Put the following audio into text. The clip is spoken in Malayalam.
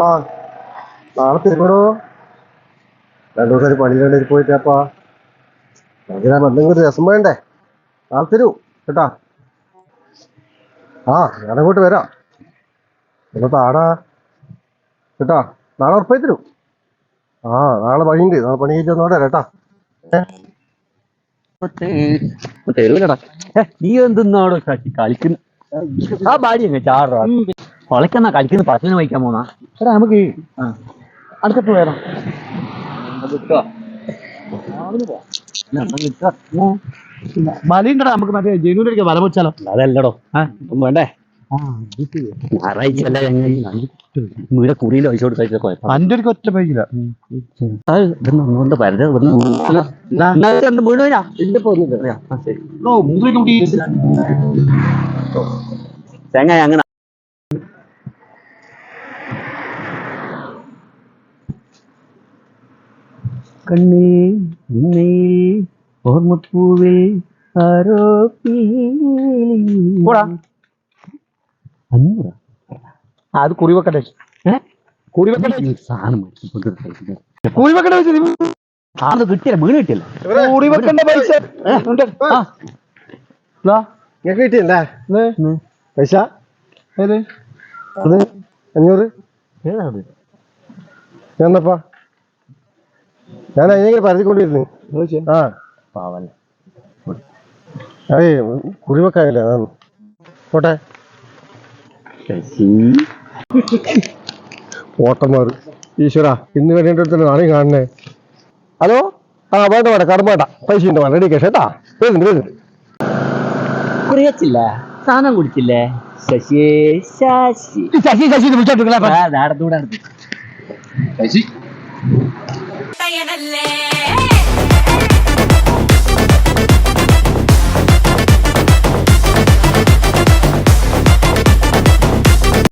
ആ നാളെ തരുമോ രണ്ടു ദിവസം ഒരു പോയിട്ടാപ്പാ അതിനാ എന്തെങ്കിലും രസം വേണ്ടേ? നാളെ തരൂ കേട്ടാ? ആ ഞാനങ്ങോട്ട് വരാം. എന്നാ താടാ കേട്ടാ? നാളെ ഉറപ്പായി തരൂ. ആ നാളെ പണിയുണ്ട്. നാളെ പണി കഴിഞ്ഞ് വന്നോട്ടെ കേട്ടാ? നീ എന്തിന്നാടോ ശശി കളിക്കുന്ന? ആ ഭാര്യ ചാടാ. കൊളയ്ക്കെന്നാ കളിക്കുന്ന പശുവിനെ വഹിക്കാൻ പോന്നാ? എടാ നമുക്ക് അടുത്തപ്പോ വരാം മലയുണ്ടടാ നമുക്ക് മറ്റേ ജനുവിലേക്ക് വല വെച്ചാലോ അതല്ലടോ. വേണ്ടേ? ഞായറാഴ്ച അല്ല കുറിയിൽ കുഴപ്പം. അന്റെ ഒരു ഒറ്റ പൈക്കില്ല ഇവിടുന്ന് ഇവിടുന്ന് തേങ്ങ അങ്ങനെ കണ്ണേ നിന്നേ ഓർമ്മപ്പൂവിൽ. അഞ്ഞൂറാ. അത് കുറിവക്കട്ടെ കുറിവക്കട്ടെ സാധനം വെച്ച് അത് കിട്ടിയില്ല മീൻ കിട്ടിയില്ല? കുറിവക്കണ്ട പൈസ. നിങ്ങൾക്ക് കിട്ടിയല്ലേ? പൈസ? ഏത്? അത് അഞ്ഞൂറ്? എന്നപ്പാ ഞാൻ അതിനെ പരത്തിക്കൊണ്ടിരുന്നു ആ. പാവല്ലേ അതേ കുറിവെക്കാനില്ല അതാണ്. പോട്ടെ. ഓട്ടന്മാർ ഈശ്വര ഇന്ന് വേണ്ടിയിട്ട് നാളെ കാണണേ ഹലോ? ആ വേണ്ട വേണ്ട കടം വേണ്ട. പൈസ ഉണ്ട് വേണ്ട റെഡി കേട്ടാ? വരുന്നുണ്ട് വരുന്നുണ്ട് കുറിയച്ചില്ല സാധനം കുടിച്ചില്ലേ? Sasi Sasi. Sasi Sasi വിളിച്ചോട്ടില്ല I am Bayonet. legend.